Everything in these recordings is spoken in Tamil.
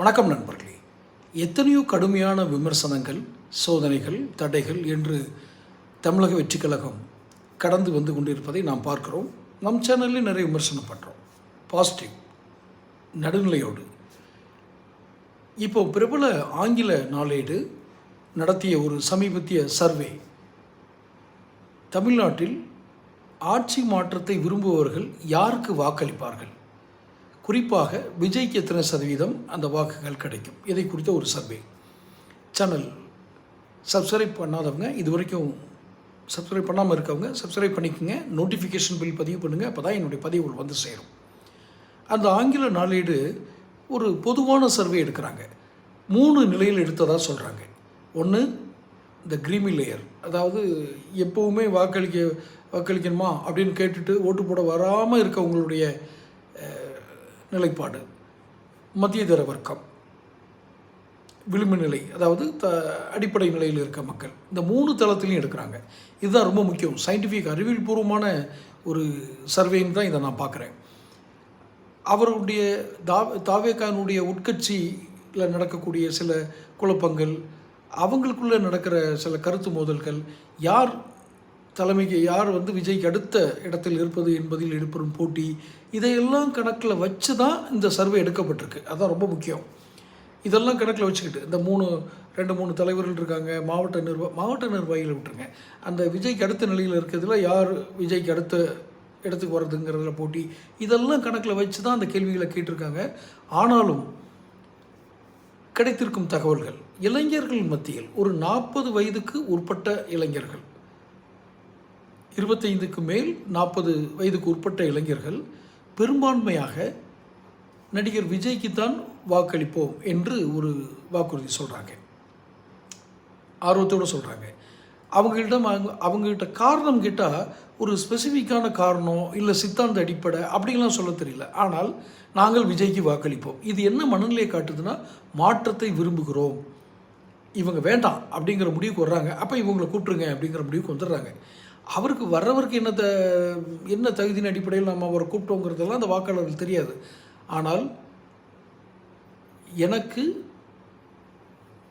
வணக்கம் நண்பர்களே. எத்தனையோ கடுமையான விமர்சனங்கள் சோதனைகள் தடைகள் என்று தமிழக வெற்றிக் கழகம் கடந்து வந்து கொண்டிருப்பதை நாம் பார்க்கிறோம். நம் சேனல்லே நிறைய விமர்சனம் பண்ணுறோம் பாசிட்டிவ் நடுநிலையோடு. இப்போ பிரபல ஆங்கில நாளேடு நடத்திய ஒரு சமீபத்திய சர்வே. தமிழ்நாட்டில் ஆட்சி மாற்றத்தை விரும்புபவர்கள் யாருக்கு வாக்களிப்பார்கள்? குறிப்பாக விஜய்க்கு எத்தனை சதவீதம் அந்த வாக்குகள் கிடைக்கும்? இதை குறித்த ஒரு சர்வே. சேனல் சப்ஸ்கிரைப் பண்ணாதவங்க இது வரைக்கும் சப்ஸ்கிரைப் பண்ணாமல் இருக்கவங்க சப்ஸ்கிரைப் பண்ணிக்கோங்க. நோட்டிஃபிகேஷன் பில் பதிவு பண்ணுங்கள் அப்போ தான் என்னுடைய பதிவுகள் வந்து சேரும். அந்த ஆங்கில நாளேடு ஒரு பொதுவான சர்வே எடுக்கிறாங்க. மூணு நிலையில் எடுத்ததாக சொல்கிறாங்க ஒன்று இந்த கிரீமி லேயர் அதாவது எப்போவுமே வாக்களிக்க வாக்களிக்கணுமா அப்படின்னு கேட்டுட்டு ஓட்டு போட வராமல் இருக்கவங்களுடைய நிலைப்பாடு. மத்தியதர வர்க்கம். விளிம்பு நிலை அதாவது த அடிப்படை நிலையில் இருக்க மக்கள். இந்த மூணு தளத்துலையும் எடுக்கிறாங்க. இதுதான் ரொம்ப முக்கியம். சயின்டிஃபிக் அறிவியல் பூர்வமான ஒரு சர்வேன்னு தான் இதை நான் பார்க்குறேன். அவருடைய தா தாவேக்கானுடைய உட்கட்சியில் நடக்கக்கூடிய சில குழப்பங்கள் அவங்களுக்குள்ளே நடக்கிற சில கருத்து மோதல்கள் யார் தலைமைக்கு யார் வந்து விஜய்க்கு அடுத்த இடத்தில் இருப்பது என்பதில் எடுப்பெறும் போட்டி இதையெல்லாம் கணக்கில் வச்சு தான் இந்த சர்வே எடுக்கப்பட்டிருக்கு. அதான் ரொம்ப முக்கியம். இதெல்லாம் கணக்கில் வச்சுக்கிட்டு இந்த மூணு ரெண்டு மூணு தலைவர்கள் இருக்காங்க மாவட்ட நிர்வா மாவட்ட நிர்வாகிகளை விட்டுருங்க. அந்த விஜய்க்கு அடுத்த நிலையில் இருக்கிறதுல யார் விஜய்க்கு அடுத்த இடத்துக்கு வர்றதுங்கிறதுல போட்டி இதெல்லாம் கணக்கில் வச்சு தான் அந்த கேள்விகளை கேட்டிருக்காங்க. ஆனாலும் கிடைத்திருக்கும் தகவல்கள் இளைஞர்கள் மத்தியில் ஒரு நாற்பது வயதுக்கு உட்பட்ட இளைஞர்கள் இருபத்தைந்துக்கு மேல் நாற்பது வயதுக்கு உட்பட்ட இளைஞர்கள் பெரும்பான்மையாக நடிகர் விஜய்க்கு தான் வாக்களிப்போம் என்று ஒரு வாக்குறுதி சொல்கிறாங்க ஆர்வத்தோடு சொல்கிறாங்க அவங்கள்ட்ட அவங்க அவங்ககிட்ட காரணம் கேட்டால் ஒரு ஸ்பெசிஃபிக்கான காரணம் இல்லை சித்தாந்த அடிப்படை அப்படிலாம் சொல்ல தெரியல. ஆனால் நாங்கள் விஜய்க்கு வாக்களிப்போம். இது என்ன மனநிலையை காட்டுதுன்னா மாற்றத்தை விரும்புகிறோம். இவங்க வேண்டாம் அப்படிங்கிற முடிவுக்கு வர்றாங்க. அப்போ இவங்களை கூட்டுருங்க அப்படிங்கிற முடிவுக்கு வந்துடுறாங்க. அவருக்கு வர்றவருக்கு என்ன த என்ன தகுதியின் அடிப்படையில் நம்ம அவரை கூப்பிட்டோங்கிறதெல்லாம் அந்த வாக்காளர்கள் தெரியாது. ஆனால் எனக்கு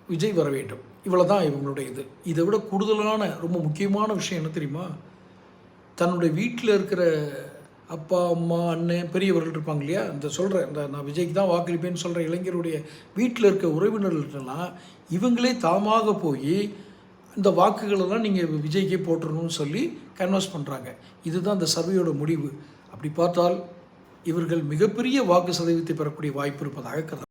விஜய் வர வேண்டும். இவ்வளோ தான் இவங்களுடைய இது. இதை விட கூடுதலான ரொம்ப முக்கியமான விஷயம் என்ன தெரியுமா? தன்னுடைய வீட்டில் இருக்கிற அப்பா அம்மா அண்ணன் பெரியவர்கள் இருப்பாங்க இல்லையா? இந்த சொல்கிறேன் இந்த நான் விஜய்க்கு தான் வாக்களிப்பேன்னு சொல்கிற இளைஞருடைய வீட்டில் இருக்க உறவினர்கள்ட்டெல்லாம் இவங்களே தாமாக போய் இந்த வாக்குகளெல்லாம் நீங்கள் விஜய்க்கே போட்டுடணும்னு சொல்லி கன்வர்ஸ் பண்ணுறாங்க இதுதான் இந்த சர்வேயோட முடிவு. அப்படி பார்த்தால் இவர்கள் மிகப்பெரிய வாக்கு சதவீதத்தை பெறக்கூடிய வாய்ப்பு இருப்பதாக கருது